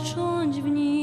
spocząć w nim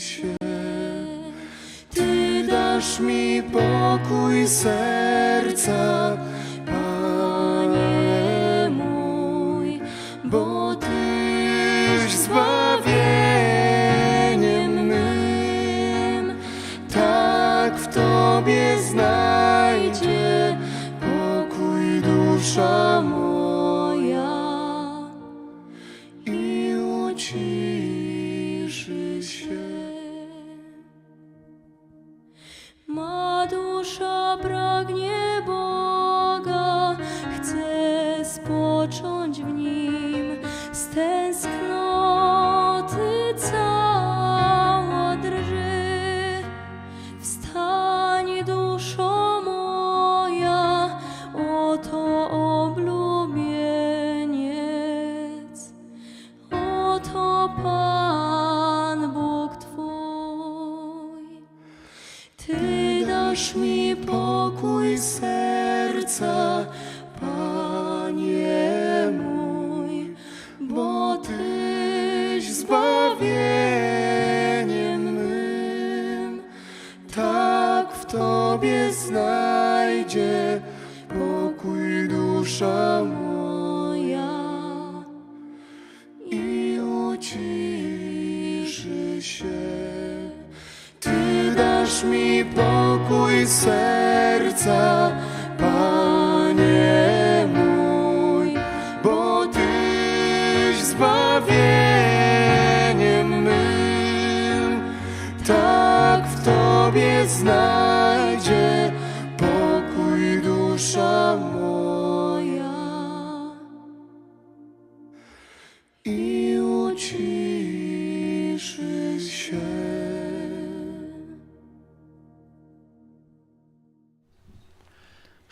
się. Ty dasz mi pokój serca, Panie mój, bo Tyś zbawieniem mym. Tak w Tobie znajdzie pokój dusza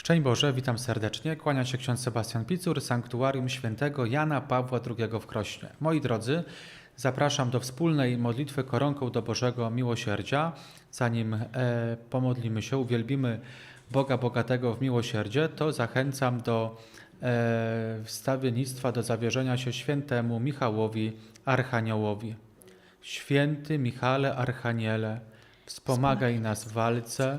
Szczęść Boże, witam serdecznie. Kłania się ksiądz Sebastian Picur, Sanktuarium Świętego Jana Pawła II w Krośnie. Moi drodzy, zapraszam do wspólnej modlitwy koronką do Bożego Miłosierdzia. Zanim e, pomodlimy się, uwielbimy Boga Bogatego w miłosierdzie, to zachęcam do e, wstawiennictwa, do zawierzenia się świętemu Michałowi Archaniołowi. Święty Michale Archaniele, wspomagaj nas w walce,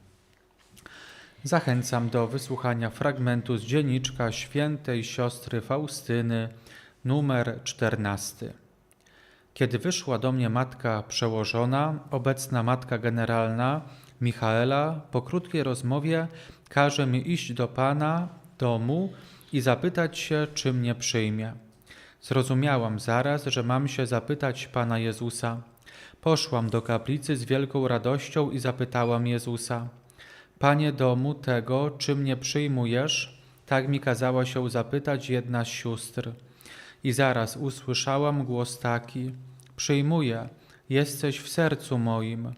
Zachęcam do wysłuchania fragmentu z dzienniczka świętej siostry Faustyny, numer 14. Kiedy wyszła do mnie matka przełożona, obecna matka generalna Michaela, po krótkiej rozmowie każe mi iść do pana domu i zapytać się, czy mnie przyjmie. Zrozumiałam zaraz, że mam się zapytać Pana Jezusa. Poszłam do kaplicy z wielką radością i zapytałam Jezusa: Panie domu tego, czy mnie przyjmujesz? Tak mi kazała się zapytać jedna z sióstr. I zaraz usłyszałam głos taki: Przyjmuję, jesteś w sercu moim.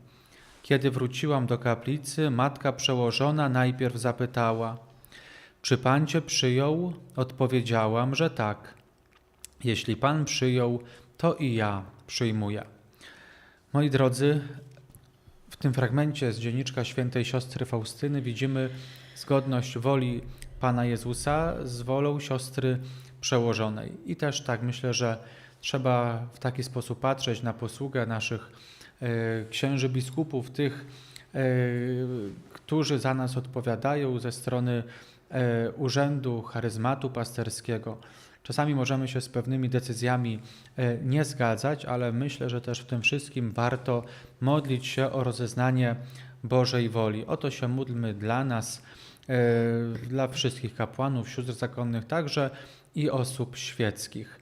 Kiedy wróciłam do kaplicy, matka przełożona najpierw zapytała: Czy pan cię przyjął? Odpowiedziałam, że tak. Jeśli pan przyjął, to i ja przyjmuję. Moi drodzy, w tym fragmencie z dzienniczka świętej siostry Faustyny widzimy zgodność woli Pana Jezusa z wolą siostry przełożonej. I też tak myślę, że trzeba w taki sposób patrzeć na posługę naszych e, księży biskupów, tych, e, którzy za nas odpowiadają ze strony e, urzędu charyzmatu pasterskiego. Czasami możemy się z pewnymi decyzjami e, nie zgadzać, ale myślę, że też w tym wszystkim warto modlić się o rozeznanie Bożej woli. Oto się módlmy dla nas, e, dla wszystkich kapłanów, sióstr zakonnych także i osób świeckich.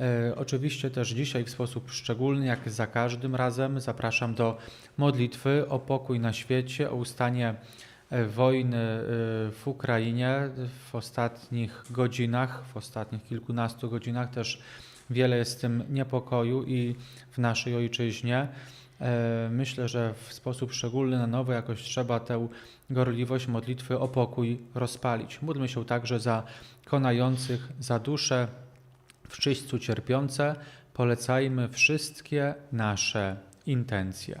E, Oczywiście też dzisiaj w sposób szczególny, jak za każdym razem, zapraszam do modlitwy o pokój na świecie, o ustanie wojny e, w Ukrainie. W ostatnich godzinach, w ostatnich kilkunastu godzinach też wiele jest w tym niepokoju i w naszej ojczyźnie. E, Myślę, że w sposób szczególny na nowo jakoś trzeba tę gorliwość modlitwy o pokój rozpalić. Módlmy się także za konających, za dusze w czyśćcu cierpiące. Polecajmy wszystkie nasze intencje.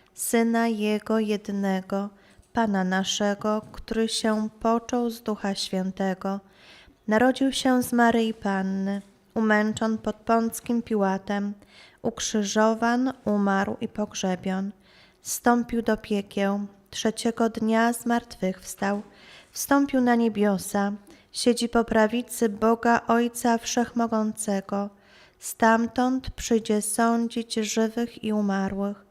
Syna Jego jednego, Pana naszego, który się począł z Ducha Świętego, narodził się z Maryi Panny, umęczon pod Pąckim Piłatem, ukrzyżowan, umarł i pogrzebion, wstąpił do piekieł, trzeciego dnia zmartwychwstał, wstąpił na niebiosa, siedzi po prawicy Boga Ojca Wszechmogącego, Stamtąd przyjdzie sądzić żywych i umarłych.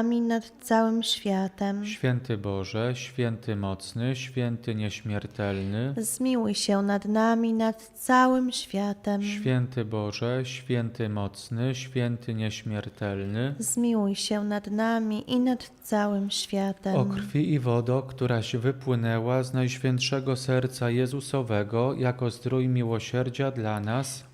nad całym światem. święty Boże, święty mocny, święty nieśmiertelny, Zmiłuj się nad nami, nad całym światem. święty Boże, święty mocny, święty nieśmiertelny, Zmiłuj się nad nami i nad całym światem. o krwi i wodo, któraś wypłynęła z najświętszego serca Jezusowego jako zdrój miłosierdzia dla nas,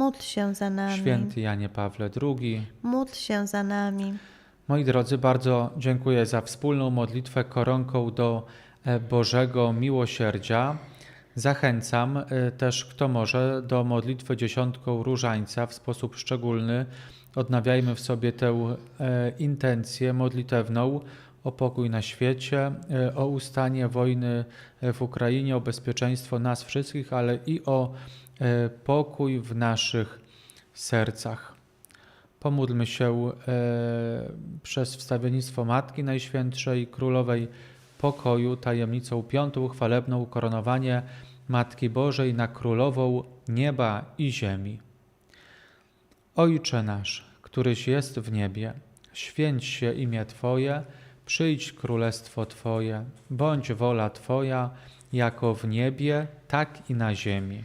Módl się za nami. święty Janie Pawle II. Módl się za nami. Moi drodzy, bardzo dziękuję za wspólną modlitwę koronką do e, Bożego Miłosierdzia. Zachęcam e, też, kto może, do modlitwy dziesiątką różańca w sposób szczególny. Odnawiajmy w sobie tę e, intencję modlitewną o pokój na świecie, o ustanie wojny w Ukrainie, o bezpieczeństwo nas wszystkich, ale i o pokój w naszych sercach. Pomódlmy się e, przez wstawiennictwo Matki Najświętszej Królowej Pokoju, tajemnicą piątą chwalebną, ukoronowanie Matki Bożej na Królową nieba i ziemi. Ojcze nasz, któryś jest w niebie, święć się imię Twoje, przyjdź królestwo Twoje, bądź wola Twoja, jako w niebie, tak i na ziemi.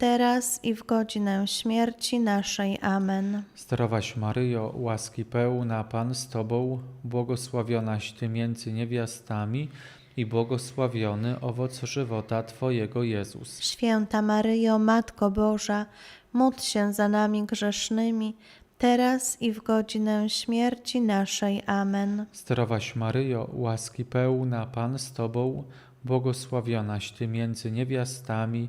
teraz i w godzinę śmierci naszej. Amen. Zdrowaś Maryjo, łaski pełna Pan z Tobą, błogosławionaś Ty między niewiastami i błogosławiony owoc żywota Twojego Jezus. Święta Maryjo, Matko Boża, módl się za nami grzesznymi, teraz i w godzinę śmierci naszej. Amen. Zdrowaś Maryjo, łaski pełna, Pan z Tobą, błogosławionaś Ty między niewiastami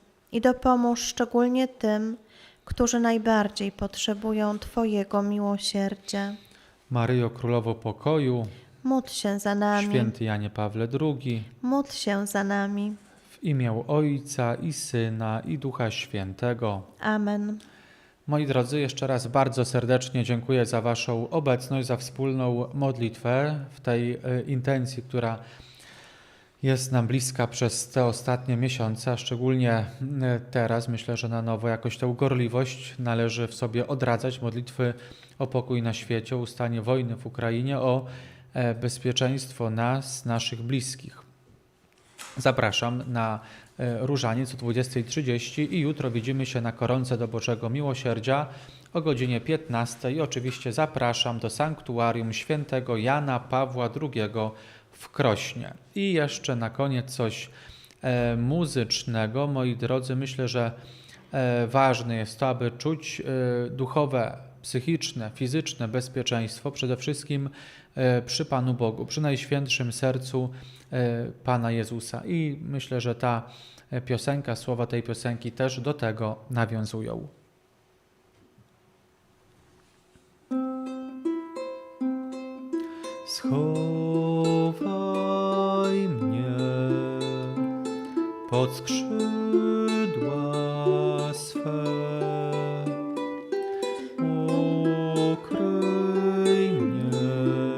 i dopomóż szczególnie tym, którzy najbardziej potrzebują Twojego miłosierdzia. Maryjo Królowo Pokoju, Módl się za nami, Święty Janie Pawle II, módl się za nami. w imię Ojca i Syna i Ducha Świętego. Amen. Moi drodzy, jeszcze raz bardzo serdecznie dziękuję za Waszą obecność, za wspólną modlitwę w tej e, intencji, która jest nam bliska przez te ostatnie miesiące, a szczególnie e, teraz. Myślę, że na nowo jakoś tę gorliwość należy w sobie odradzać. Modlitwy o pokój na świecie, o ustanie wojny w Ukrainie, o e, bezpieczeństwo nas, naszych bliskich. Zapraszam na e, różaniec o 20.30 i jutro widzimy się na koronce do Bożego Miłosierdzia o godzinie 15. I oczywiście zapraszam do sanktuarium świętego Jana Pawła II w Krośnie. I jeszcze na koniec coś e, muzycznego. Moi drodzy, myślę, że e, ważne jest to, aby czuć e, duchowe, psychiczne, fizyczne bezpieczeństwo przede wszystkim przy Panu Bogu, przy Najświętszym Sercu Pana Jezusa. I myślę, że ta piosenka, słowa tej piosenki też do tego nawiązują. Schowaj mnie pod skrzydła swe. Ukryj mnie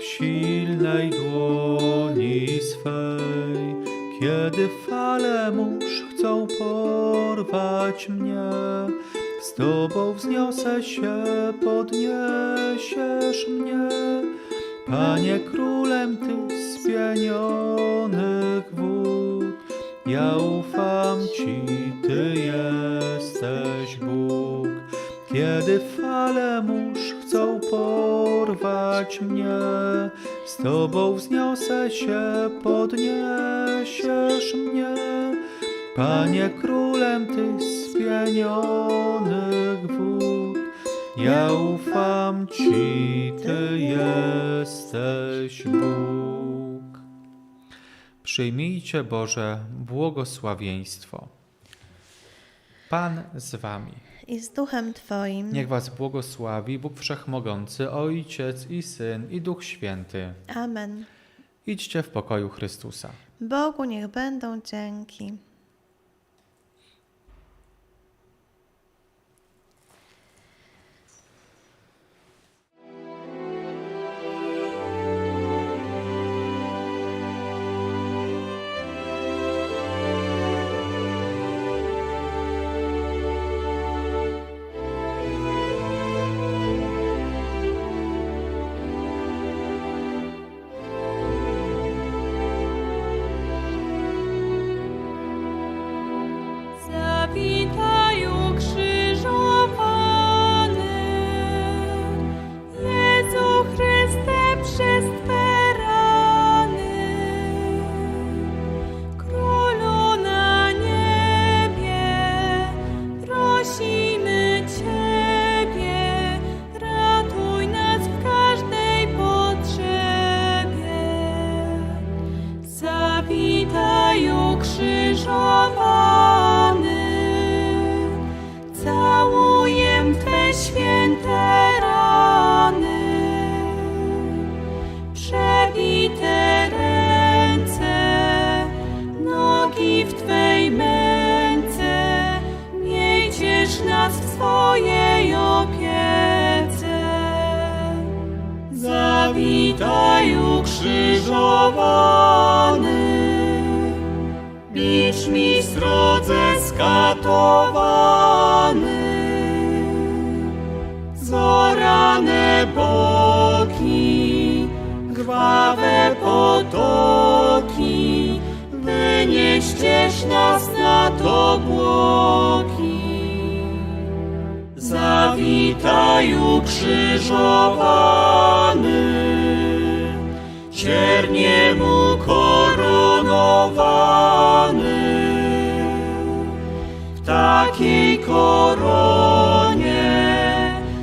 w silnej dłoni swej, kiedy fale mórz chcą porwać mnie. Z Tobą wzniosę się, Panie królem Ty spienionych wód, ja ufam Ci, Ty jesteś Bóg. Przyjmijcie Boże błogosławieństwo. Pan z wami. I z duchem Twoim. Niech was błogosławi Bóg Wszechmogący, Ojciec i Syn i Duch Święty. Amen. Idźcie w pokoju Chrystusa. Bogu niech będą dzięki. Zawitaju krzyżowany, cierniemu koronowany. W takiej koronie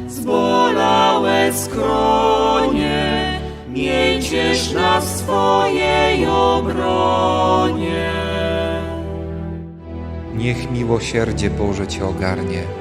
zbolałe skronie, miejcież nas w swojej obronie. Niech miłosierdzie Boże Cię ogarnie.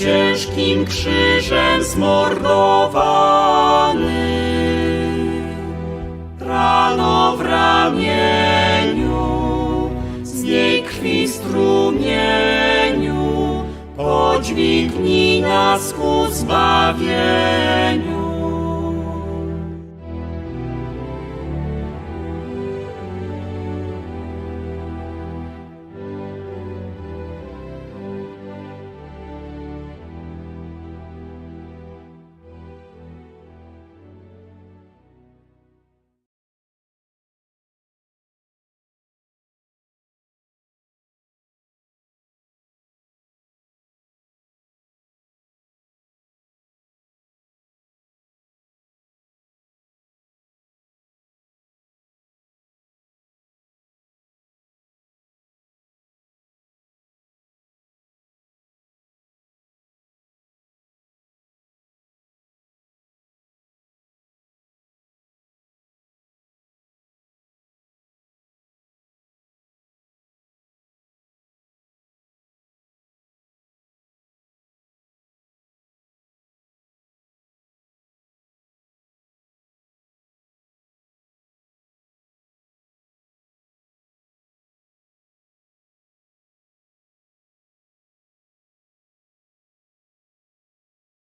ciężkim krzyżem zmordowany. Rano w ramieniu, z niej krwi strumieniu, podźwignij nas ku zbawieniu.